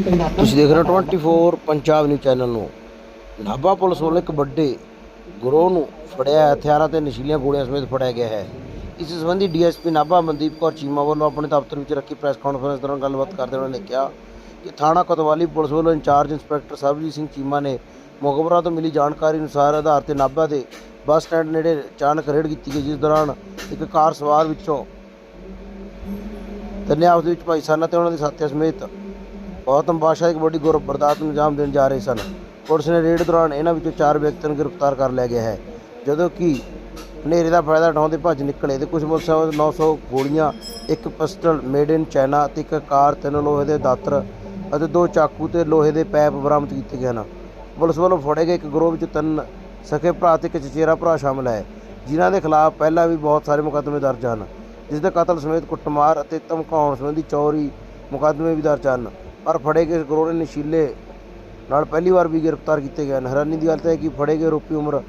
ਤੁਸੀਂ ਦੇਖ ਰਹੇ ਹੋ 24 ਪੰਜਾਬ ਨਿਊਜ਼ ਚੈਨਲ ਨੂੰ। ਨਾਭਾ ਪੁਲਿਸ ਵੱਲੋਂ ਇੱਕ ਵੱਡੇ ਗਰੋਹ ਨੂੰ ਫੜਿਆ ਹਥਿਆਰਾਂ ਤੇ ਨਸ਼ੀਲੀਆਂ ਗੋਲੀਆਂ ਸਮੇਤ ਫੜਿਆ ਗਿਆ ਹੈ। ਇਸ ਸੰਬੰਧੀ ਡੀਐਸਪੀ ਨਾਭਾ ਮਨਦੀਪ ਕੌਰ ਚੀਮਾ ਵੱਲੋਂ ਆਪਣੇ ਦਫ਼ਤਰ ਵਿੱਚ ਰੱਖੀ ਪ੍ਰੈਸ ਕਾਨਫਰੰਸ ਦੌਰਾਨ ਗੱਲਬਾਤ ਕਰਦੇ ਉਹਨਾਂ ਨੇ ਕਿਹਾ ਕਿ ਥਾਣਾ ਕੋਤਵਾਲੀ ਪੁਲਿਸ ਵੱਲੋਂ ਇੰਚਾਰਜ ਇੰਸਪੈਕਟਰ ਸਰਬਜੀਤ ਸਿੰਘ ਚੀਮਾ ਨੇ ਮੁਖਬਰਾਂ ਤੋਂ ਮਿਲੀ ਜਾਣਕਾਰੀ ਅਨੁਸਾਰ ਆਧਾਰ ਤੇ ਨਾਭਾ ਦੇ ਬੱਸ ਸਟੈਂਡ ਨੇੜੇ ਅਚਾਨਕ ਰੇਡ ਕੀਤੀ ਗਈ, ਜਿਸ ਦੌਰਾਨ ਇੱਕ ਕਾਰ ਸਵਾਰ ਵਿੱਚੋਂ ਤਿੰਨੇ ਆਪਸ ਵਿੱਚ ਭਾਈ ਸਨ ਅਤੇ ਉਹਨਾਂ ਦੇ ਸਾਥੀਆਂ ਸਮੇਤ ਗੌਤਮ ਬਾਦਸ਼ਾਹ ਇੱਕ ਵੱਡੀ ਗੁਰ ਬਰਦਾਤ ਨੂੰ ਅੰਜਾਮ ਦੇਣ ਜਾ ਰਹੇ ਸਨ। ਪੁਲਿਸ ਨੇ ਰੇਡ ਦੌਰਾਨ ਇਹਨਾਂ ਵਿੱਚੋਂ ਚਾਰ ਵਿਅਕਤੀਆਂ ਨੂੰ ਗ੍ਰਿਫਤਾਰ ਕਰ ਲਿਆ ਗਿਆ ਹੈ। ਜਦੋਂ ਕਿ ਹਨੇਰੇ ਦਾ ਫਾਇਦਾ ਉਠਾਉਂਦੇ ਭੱਜ ਨਿਕਲੇ ਤੇ ਕੁਝ ਪੁਲਿਸ ਵਾਲੇ 900 ਗੋਲੀਆਂ, ਇੱਕ ਪਿਸਟਲ ਮੇਡ ਇਨ ਚਾਈਨਾ ਤੇ ਇੱਕ ਕਾਰ, ਤਿੰਨ ਲੋਹੇ ਦੇ ਦਾਤਰ ਅਤੇ ਦੋ ਚਾਕੂ ਤੇ ਲੋਹੇ ਦੇ ਪੈਪ ਬਰਾਮਦ ਕੀਤੇ ਗਏ ਹਨ। ਪੁਲਿਸ ਵੱਲੋਂ ਫੜੇ ਗਏ ਇੱਕ ਗਰੋਹ ਵਿੱਚ ਤਿੰਨ ਸਕੇ ਭਰਾ ਤੇ ਇੱਕ ਚਚੇਰਾ ਭਰਾ ਸ਼ਾਮਲ ਹੈ, ਜਿਨ੍ਹਾਂ ਦੇ ਖਿਲਾਫ ਪਹਿਲਾਂ ਵੀ ਬਹੁਤ ਸਾਰੇ ਮੁਕੱਦਮੇ ਦਰਜ ਹਨ, ਜਿਸ ਦੇ ਕਤਲ ਸਮੇਤ ਕੁੱਟਮਾਰ ਅਤੇ ਧਮਕਾਉਣ ਸੰਬੰਧੀ ਚੋਰੀ ਮੁਕੱਦਮੇ ਵੀ ਦਰਜ ਹਨ। ਪਰ ਫੜੇ ਗਏ ਗਰੋਹ ਨੇ ਨਸ਼ੀਲੇ ਨਾਲ ਪਹਿਲੀ ਵਾਰ ਵੀ ਗ੍ਰਿਫਤਾਰ ਕੀਤੇ ਗਏ ਹਨ। ਹੈਰਾਨੀ ਦੀ ਗੱਲ ਤਾਂ ਹੈ ਕਿ ਫੜੇ ਗਏ ਆਰੋਪੀ ਉਮਰ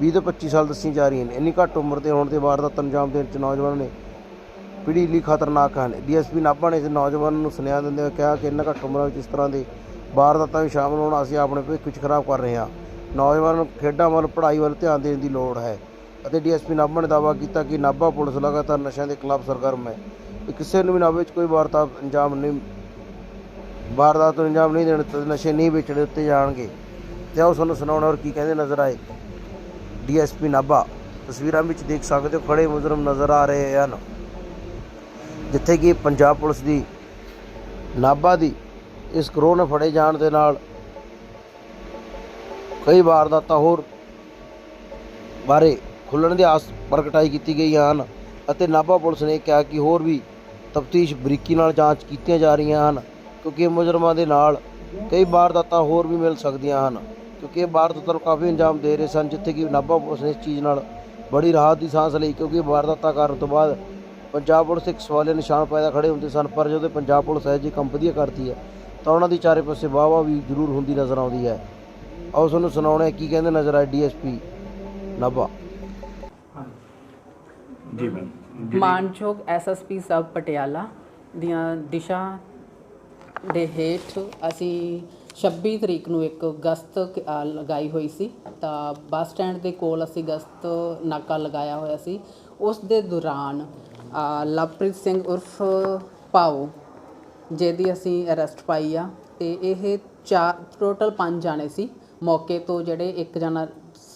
20 ਤੋਂ 25 ਸਾਲ ਦੱਸੀ ਜਾ ਰਹੀ ਹੈ ਇੰਨੀ ਘੱਟ ਉਮਰ ਦੇ ਹੋਣ ਦੇ ਵਾਰਦਾਤ ਅੰਜਾਮ ਦੇਣ ਚ ਨੌਜਵਾਨਾਂ ਨੇ ਪੀੜ੍ਹੀ ਲਈ ਖਤਰਨਾਕ ਹਨ। ਡੀਐਸਪੀ ਨਾਭਾ ਨੇ ਇਸ ਨੌਜਵਾਨ ਨੂੰ ਸੁਨੇਹਾ ਦਿੰਦੇ ਹੋਏ ਕਿਹਾ ਕਿ ਇੰਨਾ ਘੱਟ ਉਮਰਾਂ ਵਿੱਚ ਇਸ ਤਰ੍ਹਾਂ ਦੇ ਵਾਰਦਾਤਾਂ ਵਿੱਚ ਸ਼ਾਮਲ ਹੋਣਾ, ਅਸੀਂ ਆਪਣੇ ਭਵਿੱਖ ਵਿੱਚ ਖਰਾਬ ਕਰ ਰਹੇ ਹਾਂ। ਨੌਜਵਾਨਾਂ ਨੂੰ ਖੇਡਾਂ ਵੱਲ, ਪੜ੍ਹਾਈ ਵੱਲ ਧਿਆਨ ਦੇਣ ਦੀ ਲੋੜ ਹੈ ਅਤੇ ਡੀਐਸਪੀ ਨਾਭਾ ਨੇ ਦਾਅਵਾ ਕੀਤਾ ਕਿ ਨਾਭਾ ਪੁਲਿਸ ਲਗਾਤਾਰ ਨਸ਼ਿਆਂ ਦੇ ਖਿਲਾਫ ਸਰਗਰਮ ਹੈ। ਕਿਸੇ ਨੂੰ ਵੀ ਨਾਭੇ ਵਿੱਚ ਕੋਈ ਵਾਰਦਾਤ ਅੰਜਾਮ ਨਹੀਂ ਵਾਰਦਾਤ ਨੂੰ ਅੰਜਾਮ ਨਹੀਂ ਦੇਣ ਤੇ ਨਸ਼ੇ ਨਹੀਂ ਵੇਚਣੇ ਉੱਤੇ ਜਾਣਗੇ। ਤੇ ਆਓ ਤੁਹਾਨੂੰ ਸੁਣਾਉਣਾ ਔਰ ਕੀ ਕਹਿੰਦੇ ਨਜ਼ਰ ਆਏ। ਡੀਐਸਪੀ ਨਾਭਾ, ਤਸਵੀਰਾਂ ਵਿੱਚ ਦੇਖ ਸਕਦੇ ਹੋ ਖੜੇ ਮੁਜਰਮ ਨਜ਼ਰ ਆ ਰਹੇ ਹਨ। ਜਿੱਥੇ ਕਿ ਪੰਜਾਬ ਪੁਲਿਸ ਦੀ, ਨਾਭਾ ਦੀ ਇਸ ਕਰੋਹ ਨੇ ਫੜੇ ਜਾਣ ਦੇ ਨਾਲ ਕਈ ਵਾਰਦਾਤਾਂ ਹੋਰ ਬਾਰੇ ਖੁੱਲਣ ਦੀ ਆਸ ਪ੍ਰਗਟਾਈ ਕੀਤੀ ਗਈ ਹਨ ਅਤੇ ਨਾਭਾ ਪੁਲਿਸ ਨੇ ਕਿਹਾ ਕਿ ਹੋਰ ਵੀ ਤਫਤੀਸ਼ ਬਰੀਕੀ ਨਾਲ ਜਾਂਚ ਕੀਤੀਆਂ ਜਾ ਰਹੀਆਂ ਹਨ। ਕਿਉਂਕਿ ਮੁਜਰਮਾਂ ਦੇ ਨਾਲ ਕਈ ਵਾਰਦਾਤਾਂ ਹੋਰ ਵੀ ਮਿਲ ਸਕਦੀਆਂ ਹਨ। ਕਿਉਂਕਿ ਇਹ ਵਾਰਦਾਤਾਂ ਨੂੰ ਕਾਫੀ ਅੰਜਾਮ ਦੇ ਰਹੇ ਸਨ ਜਿੱਥੇ ਕਿ ਨਾਭਾ ਪੁਲਿਸ ਨੇ ਇਸ ਚੀਜ਼ ਨਾਲ ਬੜੀ ਰਾਹਤ ਦੀ ਸਾਂਸ ਲਈ ਕਿਉਂਕਿ ਵਾਰਦਾਤਾਂ ਕਰਨ ਤੋਂ ਬਾਅਦ ਪੰਜਾਬ ਪੁਲਿਸ ਇੱਕ ਸਵਾਲੇ ਨਿਸ਼ਾਨ ਪੈਦਾ ਖੜੇ ਹੁੰਦੇ ਸਨ ਪਰ ਜਦੋਂ ਪੰਜਾਬ ਪੁਲਿਸ ਹੈ ਜੀ ਕੰਮ ਵਧੀਆ ਕਰਦੀ ਹੈ ਤਾਂ ਉਹਨਾਂ ਦੀ ਚਾਰੇ ਪਾਸੇ ਵਾਹ ਵਾਹ ਵੀ ਜ਼ਰੂਰ ਹੁੰਦੀ ਨਜ਼ਰ ਆਉਂਦੀ ਹੈ। ਆਓ ਤੁਹਾਨੂੰ ਸੁਣਾਉਣੇ ਕੀ ਕਹਿੰਦੇ ਨਜ਼ਰ ਆਏ ਡੀਐਸਪੀ ਨਾਭਾ। ਜੀ ਮੈਮ। ਮਾਨਯੋਗ ਐਸਐਸਪੀ ਸਬ ਪਟਿਆਲਾ ਦੀਆਂ ਦਿਸ਼ਾ ਦੇ ਹੇਠ ਅਸੀਂ 26 ਤਰੀਕ ਨੂੰ ਇੱਕ ਗਸਤ ਕ- ਅ, ਲਗਾਈ ਹੋਈ ਸੀ। ਤਾਂ ਬੱਸ ਸਟੈਂਡ ਦੇ ਕੋਲ ਅਸੀਂ ਗਸਤ ਨਾਕਾ ਲਗਾਇਆ ਹੋਇਆ ਸੀ। ਉਸ ਦੇ ਦੌਰਾਨ ਅ, ਲਵਪ੍ਰੀਤ ਸਿੰਘ ਉਰਫ ਪਾਓ ਜਿਹਦੀ ਅਸੀਂ ਅਰੈਸਟ ਪਾਈ ਆ ਤੇ ਇਹ ਚਾਰ ਟੋਟਲ ਪੰਜ ਜਾਣੇ ਸੀ। ਮੌਕੇ ਤੋਂ ਜਿਹੜੇ ਇੱਕ ਜਣਾ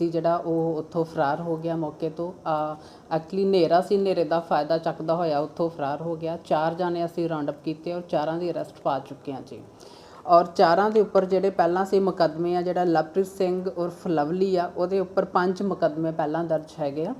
ਸੀ ਜਿਹੜਾ ਉਹ ਉੱਥੋਂ ਫਰਾਰ ਹੋ ਗਿਆ ਮੌਕੇ ਤੋਂ। ਐਕਚੁਅਲੀ ਹਨੇਰਾ ਸੀ, ਹਨੇਰੇ ਦਾ ਫਾਇਦਾ ਚੱਕਦਾ ਹੋਇਆ ਉੱਥੋਂ ਫਰਾਰ ਹੋ ਗਿਆ। ਚਾਰ ਜਾਣੇ ਅਸੀਂ ਰਾਉਂਡ ਅਪ ਕੀਤੇ ਔਰ ਚਾਰਾਂ ਦੀ ਅਰੈਸਟ ਪਾ ਚੁੱਕੇ ਹਾਂ ਜੀ। ਔਰ ਚਾਰਾਂ ਦੇ ਉੱਪਰ ਜਿਹੜੇ ਪਹਿਲਾਂ ਸੀ ਮੁਕੱਦਮੇ ਆ, ਜਿਹੜਾ ਲਵਪ੍ਰੀਤ ਸਿੰਘ ਉਰਫ ਲਵਲੀ ਆ, ਉਹਦੇ ਉੱਪਰ ਪੰਜ ਮੁਕੱਦਮੇ ਪਹਿਲਾਂ ਦਰਜ ਹੈਗੇ ਆ।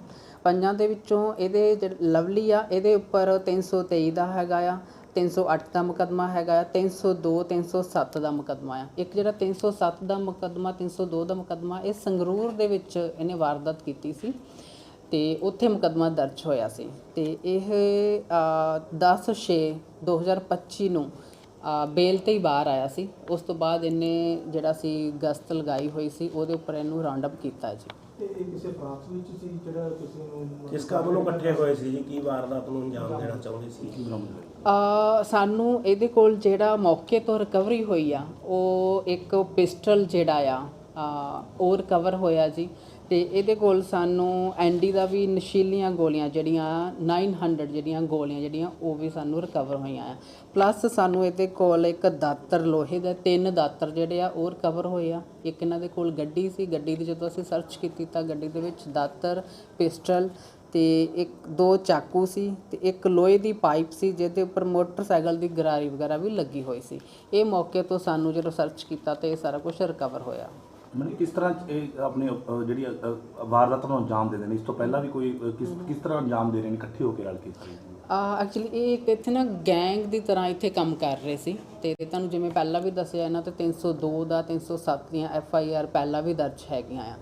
ਪੰਜਾਂ ਦੇ ਵਿੱਚੋਂ ਇਹਦੇ ਜਿਹੜੇ ਲਵਲੀ ਆ, ਇਹਦੇ ਉੱਪਰ 323 ਦਾ ਹੈਗਾ ਆ। 308 ਦਾ ਮੁਕੱਦਮਾ ਹੈਗਾ ਆ 302 307 ਦਾ ਮੁਕੱਦਮਾ ਆ। ਇੱਕ ਜਿਹੜਾ 307 ਦਾ ਮੁਕੱਦਮਾ 302 ਦਾ ਮੁਕੱਦਮਾ, ਇਹ ਸੰਗਰੂਰ ਦੇ ਵਿੱਚ ਇਹਨੇ ਵਾਰਦਾਤ ਕੀਤੀ ਸੀ ਤੇ ਉੱਥੇ ਮੁਕੱਦਮਾ ਦਰਜ ਹੋਇਆ ਸੀ। ਤੇ ਇਹ 10 6 2025 ਨੂੰ ਬੇਲ ਤੇ ਹੀ ਬਾਹਰ ਆਇਆ ਸੀ। ਉਸ ਤੋਂ ਬਾਅਦ ਇਹਨੇ ਜਿਹੜਾ ਸੀ ਗਸਤ ਲਗਾਈ ਹੋਈ ਸੀ, ਉਹਦੇ ਉੱਪਰ ਇਹਨੂੰ ਰਾਉਂਡ ਅਪ ਕੀਤਾ ਜੀ। ਤੇ ਇਹ ਕਿਸੇ ਫਰਾਂਸ ਵਿੱਚ ਸੀ ਜਿਹੜਾ ਕਿਸੇ ਨੂੰ ਕਿਸ ਕੰਮ ਨੂੰ ਇਕੱਠੇ ਹੋਏ ਸੀ ਜੀ ਕੀ ਵਾਰਦਾਤ ਨੂੰ ਅੰਜਾਮ ਦੇਣਾ ਚਾਹੁੰਦੇ ਸੀ? ਅ, ਸਾਨੂੰ ਇਹਦੇ ਕੋਲ ਜਿਹੜਾ ਮੌਕੇ ਤੋਂ ਰਿਕਵਰੀ ਹੋਈ ਆ ਉਹ ਇੱਕ ਪਿਸਟਲ ਜਿਹੜਾ ਆ ਅ, ਉਹ ਰਿਕਵਰ ਹੋਇਆ ਜੀ। ਤੇ ਇਹਦੇ ਕੋਲ ਸਾਨੂੰ ਐਨਡੀ ਦਾ ਵੀ ਨਸ਼ੀਲੀਆਂ ਗੋਲੀਆਂ ਜਿਹੜੀਆਂ 900 ਜਿਹੜੀਆਂ ਗੋਲੀਆਂ ਜਿਹੜੀਆਂ ਉਹ ਵੀ ਸਾਨੂੰ ਰਿਕਵਰ ਹੋਈਆਂ ਆ। ਪਲੱਸ ਸਾਨੂੰ ਇਹਦੇ ਕੋਲ ਇੱਕ ਦਾਤਰ ਲੋਹੇ ਦਾ ਤਿੰਨ ਦਾਤਰ ਜਿਹੜੇ ਆ ਉਹ ਰਿਕਵਰ ਹੋਏ ਆ। ਇੱਕ ਇਹਨਾਂ ਦੇ ਕੋਲ ਗੱਡੀ ਸੀ। ਗੱਡੀ ਦੀ ਜਦੋਂ ਅਸੀਂ ਸਰਚ ਕੀਤੀ ਤਾਂ ਗੱਡੀ ਦੇ ਵਿੱਚ ਦਾਤਰ, ਪਿਸਟਲ ਤੇ ਇੱਕ, ਦੋ ਚਾਕੂ ਸੀ ਤੇ ਇੱਕ ਲੋਹੇ ਦੀ ਪਾਈਪ ਸੀ ਜਿਹਦੇ ਉੱਪਰ ਮੋਟਰਸਾਈਕਲ ਦੀ ਗਰਾਰੀ ਵਗੈਰਾ ਵੀ ਲੱਗੀ ਹੋਈ ਸੀ। ਇਹ ਮੌਕੇ ਤੋਂ ਸਾਨੂੰ ਜਦੋਂ ਸਰਚ ਕੀਤਾ ਤੇ ਇਹ ਸਾਰਾ ਕੁਝ ਰਿਕਵਰ ਹੋਇਆ। ਮਤਲਬ ਕਿਸ ਤਰ੍ਹਾਂ ਇਹ ਆਪਣੇ ਅਹ, ਜਿਹੜੀ ਅਹ, ਵਾਰਦਾਤ ਨੂੰ ਅੰਜਾਮ ਦੇ ਦੇਣੇ? ਇਸ ਤੋਂ ਪਹਿਲਾਂ ਵੀ ਕੋਈ ਅਹ, ਕਿਸ ਕਿਸ ਤਰ੍ਹਾਂ ਅੰਜਾਮ ਦੇ ਰਹੇ ਨੇ ਇਕੱਠੇ ਹੋ ਕੇ ਰਲ ਕੇ ਐਕਚੁਅਲੀ ਇਹ ਇੱਕ ਇੱਥੇ ਨਾ ਗੈਂਗ ਦੀ ਤਰ੍ਹਾਂ ਇੱਥੇ ਕੰਮ ਕਰ ਰਹੇ ਸੀ ਤੇ ਤੁਹਾਨੂੰ ਜਿਵੇਂ ਪਹਿਲਾਂ ਵੀ ਦੱਸਿਆ ਇਹਨਾਂ ਤੇ 302 ਦਾ 307 ਦੀਆਂ ਐਫ ਆਈ ਆਰ ਪਹਿਲਾਂ ਵੀ ਦਰਜ ਹੈਗੀਆਂ ਆ।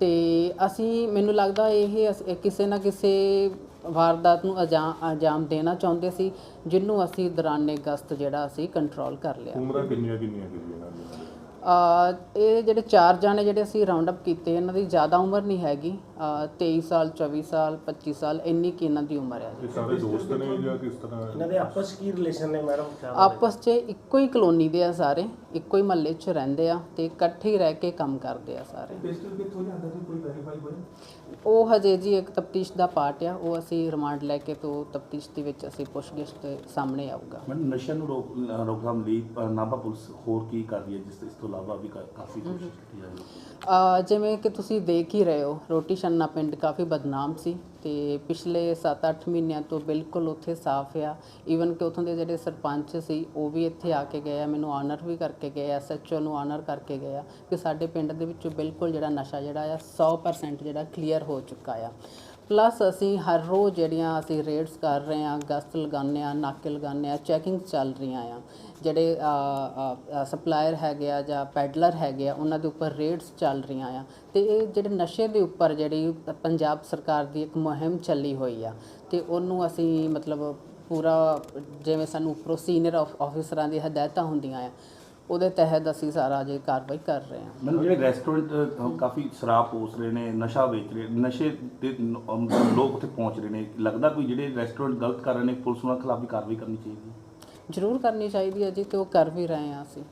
ਤੇ ਅਸੀਂ ਮੈਨੂੰ ਲੱਗਦਾ ਇਹ ਅਸ- ਕਿਸੇ ਨਾ ਕਿਸੇ ਵਾਰਦਾਤ ਨੂੰ ਅਜਾ- ਅੰਜਾਮ ਦੇਣਾ ਚਾਹੁੰਦੇ ਸੀ ਜਿਹਨੂੰ ਅਸੀਂ ਦੌਰਾਨੇ ਗਸਤ ਜਿਹੜਾ ਅਸੀਂ ਕੰਟਰੋਲ ਕਰ ਲਿਆ। ਉਮਰਾਂ ਕਿੰਨੀਆਂ ਕਿੰਨੀਆਂ ਕੁ ਜੀ ਇਹਨਾਂ ਦੀਆਂ ਅ, ਇਹ ਜਿਹੜੇ ਚਾਰ ਜਾਣੇ ਜਿਹੜੇ ਅਸੀਂ ਰਾਉਂਡ ਅਪ ਕੀਤੇ, ਇਹਨਾਂ ਦੀ ਜ਼ਿਆਦਾ ਉਮਰ ਨਹੀਂ ਹੈਗੀ। 23 ਸਾਲ 24 ਸਾਲ 25 ਸਾਲ ਇੰਨੀ ਕੀ ਇਹਨਾਂ ਦੀ ਉਮਰ ਹੈ ਜੀ। ਇਹ ਸਾਰੇ ਦੋਸਤ ਨੇ ਜਾਂ ਕਿਸ ਤਰ੍ਹਾਂ? ਇਹਨਾਂ ਦੇ ਆਪਸ ਕੀ ਰਿਲੇਸ਼ਨ ਨੇ ਮੈਡਮ? ਆਪਸ 'ਚ ਇੱਕੋ ਹੀ ਕਲੋਨੀ ਦੇ ਆ ਸਾਰੇ ਇੱਕੋ ਹੀ ਮਹੱਲੇ 'ਚ ਰਹਿੰਦੇ ਆ ਤੇ ਇਕੱਠੇ ਹੀ ਰਹਿ ਕੇ ਕੰਮ ਕਰਦੇ ਆ ਸਾਰੇ। ਪਿਸਟਲ ਕਿੱਥੋਂ ਲਿਆਂਦਾ ਸੀ ਕੋਈ ਵੈਰੀਫਾਈ ਹੋਇਆ? ਉਹ ਹਜੇ ਜੀ ਇੱਕ ਤਫਤੀਸ਼ ਦਾ ਪਾਰਟ ਆ ਉਹ ਅਸੀਂ ਰਿਮਾਂਡ ਲੈ ਕੇ ਤੋਂ ਤਫਤੀਸ਼ ਦੇ ਵਿੱਚ ਅਸੀਂ ਪੁੱਛਗਿੱਛ ਤੇ ਸਾਹਮਣੇ ਆਊਗਾ। ਮੈਂ ਨਸ਼ਿਆਂ ਨੂੰ ਰੋਕ ਰੋਕਥਾਮ ਲਈ ਨਾਭਾ ਪੁਲਿਸ ਹੋਰ ਕੀ ਕਰ ਰਹੀ ਹੈ ਜਿਸ ਇਸ ਤੋਂ ਇਲਾਵਾ ਵੀ ਕਾਫੀ ਕੋਸ਼ਿਸ਼ ਕੀਤੀ ਜਾ ਰਹੀ ਹੈ? ਅ, ਜਿਵੇਂ ਕਿ ਤੁਸੀਂ ਦੇਖ ਹੀ ਰਹੇ ਹੋ ਰੋਟੀ ਛੰਨਾ ਪਿੰਡ ਕਾਫੀ ਬਦਨਾਮ ਸੀ ਤੇ ਪਿਛਲੇ 7-8 ਮਹੀਨਿਆਂ ਤੋਂ ਬਿਲਕੁਲ ਉੱਥੇ ਸਾਫ਼ ਆ। ਈਵਨ ਕਿ ਉੱਥੋਂ ਦੇ ਜਿਹੜੇ ਸਰਪੰਚ ਸੀ, ਉਹ ਵੀ ਇੱਥੇ ਆ ਕੇ ਗਏ ਆ। ਮੈਨੂੰ ਆਨਰ ਵੀ ਕਰਕੇ ਗਏ ਐਸਐਚਓ ਨੂੰ ਆਨਰ ਕਰਕੇ ਗਏ ਆ ਕਿ ਸਾਡੇ ਪਿੰਡ ਦੇ ਵਿੱਚੋਂ ਬਿਲਕੁਲ ਜਿਹੜਾ ਨਸ਼ਾ ਜਿਹੜਾ ਆ 100% ਜਿਹੜਾ ਕਲੀਅਰ ਹੋ ਚੁੱਕਾ ਆ। ਪਲੱਸ ਅਸੀਂ ਹਰ ਰੋਜ਼ ਜਿਹੜੀਆਂ ਅਸੀਂ ਰੇਡਸ ਕਰ ਰਹੇ ਹਾਂ, ਗਸਤ ਲਗਾਉਂਦੇ ਹਾਂ, ਨਾਕੇ ਲਗਾਉਂਦੇ ਹਾਂ ਚੈਕਿੰਗ ਚੱਲ ਰਹੀਆਂ ਆ। ਜਿਹੜੇ ਸਪਲਾਇਰ ਹੈਗੇ ਆ ਜਾਂ ਪੈਡਲਰ ਹੈਗੇ ਆ, ਉਹਨਾਂ ਦੇ ਉੱਪਰ ਰੇਡਸ ਚੱਲ ਰਹੀਆਂ ਆ। ਤੇ ਇਹ ਜਿਹੜੇ ਨਸ਼ੇ ਦੇ ਉੱਪਰ ਜਿਹੜੀ ਪੰਜਾਬ ਸਰਕਾਰ ਦੀ ਇੱਕ ਮੁਹਿੰਮ ਚੱਲੀ ਹੋਈ ਆ, ਤੇ ਉਹਨੂੰ ਅਸੀਂ ਮਤਲਬ ਪੂਰਾ ਜਿਵੇਂ ਸਾਨੂੰ ਉੱਪਰੋਂ ਸੀਨੀਅਰ ਆਫੀਸਰਾਂ ਦੀ ਹਦਾਇਤਾਂ ਹੁੰਦੀਆਂ ਆ ਉਹਦੇ ਤਹਿਤ ਅਸੀਂ ਸਾਰਾ ਜੇ ਕਾਰਵਾਈ ਕਰ ਰਹੇ ਹਾਂ। ਮੈਨੂੰ ਜਿਹੜੇ ਰੈਸਟੋਰੈਂਟ ਕਾਫੀ ਸ਼ਰਾਬ ਪੋਸ ਰਹੇ ਨੇ ਨਸ਼ਾ ਵੇਚ ਰਹੇ ਨਸ਼ੇ ਦੇ ਨ- ਅਮ, ਲੋਕ ਉੱਥੇ ਪਹੁੰਚ ਰਹੇ ਨੇ। ਲੱਗਦਾ ਕੋਈ ਜਿਹੜੇ ਰੈਸਟੋਰੈਂਟ ਗਲਤ ਕਰ ਰਹੇ ਨੇ ਪੁਲਿਸ ਉਹਨਾਂ ਖਿਲਾਫ ਵੀ ਕਾਰਵਾਈ ਕਰਨੀ ਚਾਹੀਦੀ ਹੈ? ਜ਼ਰੂਰ ਕਰਨੀ ਚਾਹੀਦੀ ਹੈ ਜੀ ਤੇ ਉਹ ਕਰ ਵੀ ਰਹੇ ਹਾਂ ਅਸੀਂ।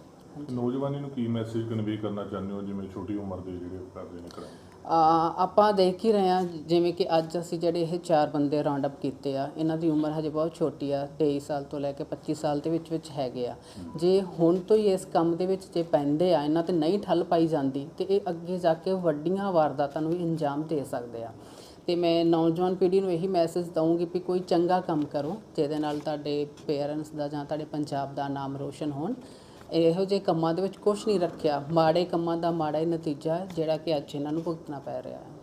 ਨੌਜਵਾਨੀ ਨੂੰ ਕੀ ਮੈਸੇਜ ਕਨਵੇ ਕਰਨਾ ਚਾਹੁੰਦੇ ਹੋ ਜਿਵੇਂ ਛੋਟੀ ਉਮਰ ਦੇ ਜਿਹੜੇ ਉਹ ਕਰਦੇ ਨੇ ਆ, ਆਪਾਂ ਦੇਖ ਹੀ ਰਹੇ ਹਾਂ ਜਿਵੇਂ ਕਿ ਅੱਜ ਅਸੀਂ ਜਿਹੜੇ ਇਹ ਚਾਰ ਬੰਦੇ ਰਾਉਂਡ ਅਪ ਕੀਤੇ ਆ, ਇਹਨਾਂ ਦੀ ਉਮਰ ਹਜੇ ਬਹੁਤ ਛੋਟੀ ਆ 23 ਸਾਲ ਤੋਂ ਲੈ ਕੇ 25 ਸਾਲ ਦੇ ਵਿੱਚ ਵਿੱਚ ਹੈਗੇ ਆ। ਜੇ ਹੁਣ ਤੋਂ ਹੀ ਇਸ ਕੰਮ ਦੇ ਵਿੱਚ ਜੇ ਪੈਂਦੇ ਆ, ਇਹਨਾਂ ਤੇ ਨਹੀਂ ਠੱਲ ਪਾਈ ਜਾਂਦੀ, ਤੇ ਇਹ ਅੱਗੇ ਜਾ ਕੇ ਵੱਡੀਆਂ ਵਾਰਦਾਤਾਂ ਨੂੰ ਵੀ ਅੰਜਾਮ ਦੇ ਸਕਦੇ ਆ। ਤੇ ਮੈਂ ਨੌਜਵਾਨ ਪੀੜ੍ਹੀ ਨੂੰ ਇਹੀ ਮੈਸੇਜ ਦਊਂਗੀ ਵੀ ਕੋਈ ਚੰਗਾ ਕੰਮ ਕਰੋ, ਜਿਹਦੇ ਨਾਲ ਤੁਹਾਡੇ ਪੇਰੈਂਟਸ ਦਾ ਜਾਂ ਤੁਹਾਡੇ ਪੰਜਾਬ ਦਾ ਨਾਮ ਰੋਸ਼ਨ ਹੋਣ। ਇਹੋ ਜਿਹੇ ਕੰਮਾਂ ਦੇ ਵਿੱਚ ਕੁਝ ਨਹੀਂ ਰੱਖਿਆ। ਮਾੜੇ ਕੰਮਾਂ ਦਾ ਮਾੜਾ ਹੀ ਨਤੀਜਾ ਜਿਹੜਾ ਕਿ ਅੱਜ ਇਹਨਾਂ ਨੂੰ ਭੁਗਤਣਾ ਪੈ ਰਿਹਾ ਹੈ।